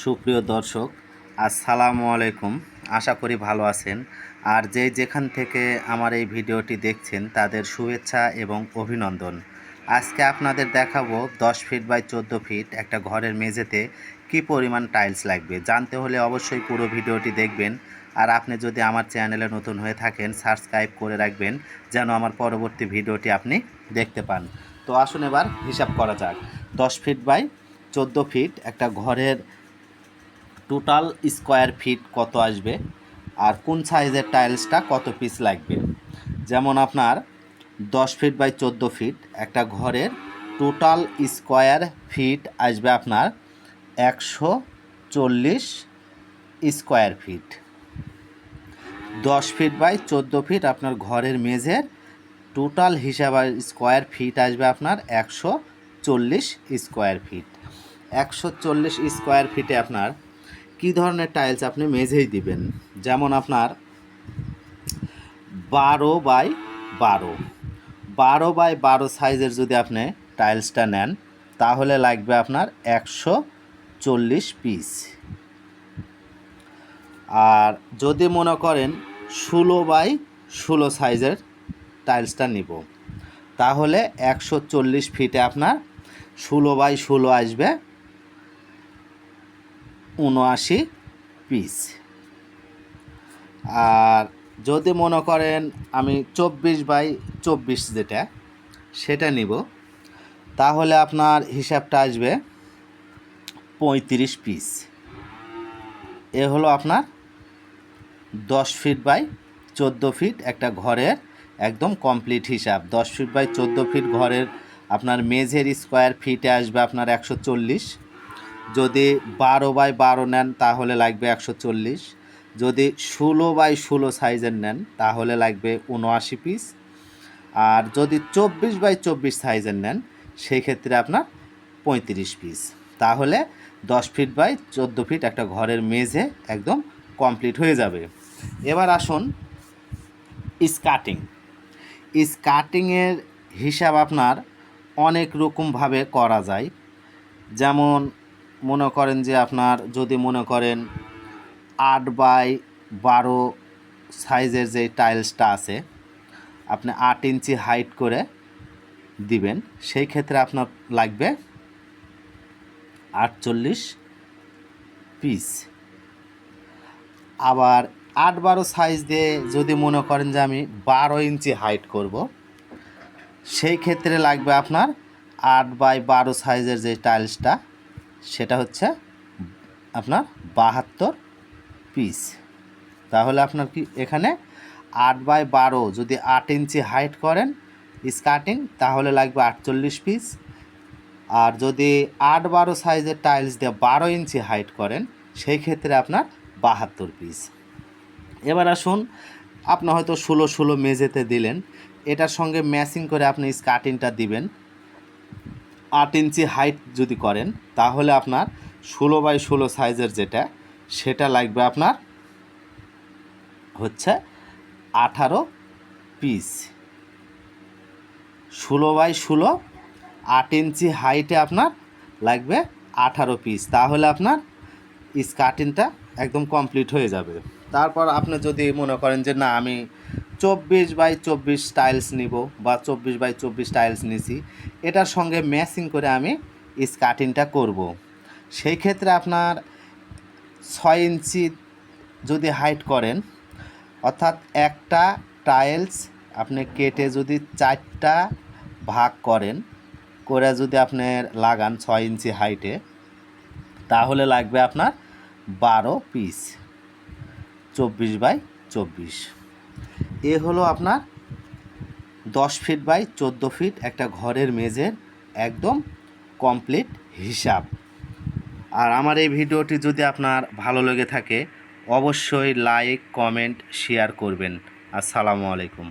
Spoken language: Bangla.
সুপ্রিয় দর্শক, আসসালামু আলাইকুম। আশা করি ভালো আছেন। আর যে যেখান থেকে আমার এই ভিডিওটি দেখছেন, তাদের শুভেচ্ছা এবং অভিনন্দন। আজকে আপনাদের দেখাবো দশ ফিট বাই চোদ্দ ফিট একটা ঘরের মেঝেতে কি পরিমাণ টাইলস লাগবে। জানতে হলে অবশ্যই পুরো ভিডিওটি দেখবেন। আর আপনি যদি আমার চ্যানেলে নতুন হয়ে থাকেন, সাবস্ক্রাইব করে রাখবেন, যেন আমার পরবর্তী ভিডিওটি আপনি দেখতে পান। তো আসুন এবার হিসাব করা যাক। দশ ফিট বাই চোদ্দ ফিট একটা ঘরের টোটাল স্কোয়ার ফিট কত আসবে? আর কোন সাইজের টাইলসটা কত পিস লাগবে? যেমন আপনার দশ ফিট বাই চোদ্দ ফিট একটা ঘরের টোটাল স্কোয়ার ফিট আসবে আপনার একশো চল্লিশ স্কোয়ার ফিট। দশ ফিট বাই চোদ্দ ফিট আপনার ঘরের মেঝের টোটাল হিসাব স্কোয়ার ফিট আসবে আপনার একশো চল্লিশ স্কোয়ার ফিট। একশো চল্লিশ স্কোয়ার ফিটে আপনার কী ধরনের টাইলস আপনি মেঝেই দিবেন? যেমন আপনার বারো বাই বারো। বারো বাই বারো সাইজের যদি আপনি টাইলসটা নেন, তাহলে লাগবে আপনার একশো চল্লিশ পিস আর যদি মনে করেন ষোলো বাই ষোলো সাইজের টাইলসটা নিব, তাহলে একশো চল্লিশ ফিটে আপনার ষোলো বাই ষোলো আসবে উনআশি পিস। আর যদি মনে করেন আমি চব্বিশ বাই চব্বিশ যেটা, সেটা নিব, তাহলে আপনার হিসাবটা আসবে পঁয়ত্রিশ পিস। এ হলো আপনার দশ ফিট বাই চোদ্দ ফিট একটা ঘরের একদম কমপ্লিট হিসাব। দশ ফিট বাই চোদ্দ ফিট ঘরের আপনার মেঝের স্কোয়ার ফিটে আসবে আপনার একশো চল্লিশ। যদি বারো বাই বারো নেন, তাহলে লাগবে একশো চল্লিশ। যদি ষোলো বাই ষোলো সাইজের নেন, তাহলে লাগবে উনআশি পিস। আর যদি চব্বিশ বাই চব্বিশ সাইজের নেন সেই ক্ষেত্রে আপনার পঁয়ত্রিশ পিস। তাহলে দশ ফিট বাই চোদ্দ ফিট একটা ঘরের মেঝে একদম কমপ্লিট হয়ে যাবে। এবার আসুন স্কার্টিং স্কার্টিংয়ের হিসাব আপনার অনেক রকমভাবে করা যায়। যেমন মনে করেন যে আপনার যদি মনে করেন আট বাই বারো সাইজের যে টাইলসটা আছে, আপনি আট ইঞ্চি হাইট করে দিবেন, সেই ক্ষেত্রে আপনার লাগবে আটচল্লিশ পিস। আবার আট বারো সাইজ দিয়ে যদি মনে করেন যে আমি বারো ইঞ্চি হাইট করব, সেই ক্ষেত্রে লাগবে আপনার আট বাই বারো সাইজের যে টাইলসটা সেটা হচ্ছে আপনার বাহাত্তর পিস তাহলে আপনার কি এখানে আট বাই বারো যদি আট ইঞ্চি হাইট করেন স্কার্টিং তাহলে লাগবে আটচল্লিশ পিস আর যদি আট বারো সাইজের টাইলস দিয়ে বারো ইঞ্চি হাইট করেন, সেই ক্ষেত্রে আপনার বাহাত্তর পিস এবার আসুন, আপনি হয়তো ষোলো ষোলো মেঝেতে দিলেন, এটার সঙ্গে ম্যাচিং করে আপনি স্কার্টিংটা দিবেন। আট ইঞ্চি হাইট যদি করেন, তাহলে আপনার ষোলো বাই ষোলো সাইজের যেটা, সেটা লাগবে আপনার হচ্ছে আঠারো পিস ষোলো বাই ষোলো আট ইঞ্চি হাইটে আপনার লাগবে আঠারো পিস তাহলে আপনার স্কার্টিংটা একদম কমপ্লিট হয়ে যাবে। তারপর আপনি যদি মনে করেন যে, না, আমি চব্বিশ বাই চব্বিশ টাইলস নিব বা চব্বিশ বাই চব্বিশ টাইলস নিছি এটার সঙ্গে ম্যাচিং করে আমি স্কার্টিংটা করব। সেই ক্ষেত্রে আপনার ছয় ইঞ্চি যদি হাইট করেন, অর্থাৎ একটা টাইলস আপনি কেটে যদি চারটা ভাগ করেন, করে যদি আপনি লাগান ছয় ইঞ্চি হাইটে তাহলে লাগবে আপনার বারো পিস চব্বিশ বাই চব্বিশ এ হলো আপনার দশ ফিট বাই চোদ্দ ফিট একটা ঘরের মেঝের একদম কমপ্লিট হিসাব। আর আমার এই ভিডিওটি যদি আপনার ভালো লেগে থাকে, অবশ্যই লাইক কমেন্ট শেয়ার করবেন। আসসালামু আলাইকুম।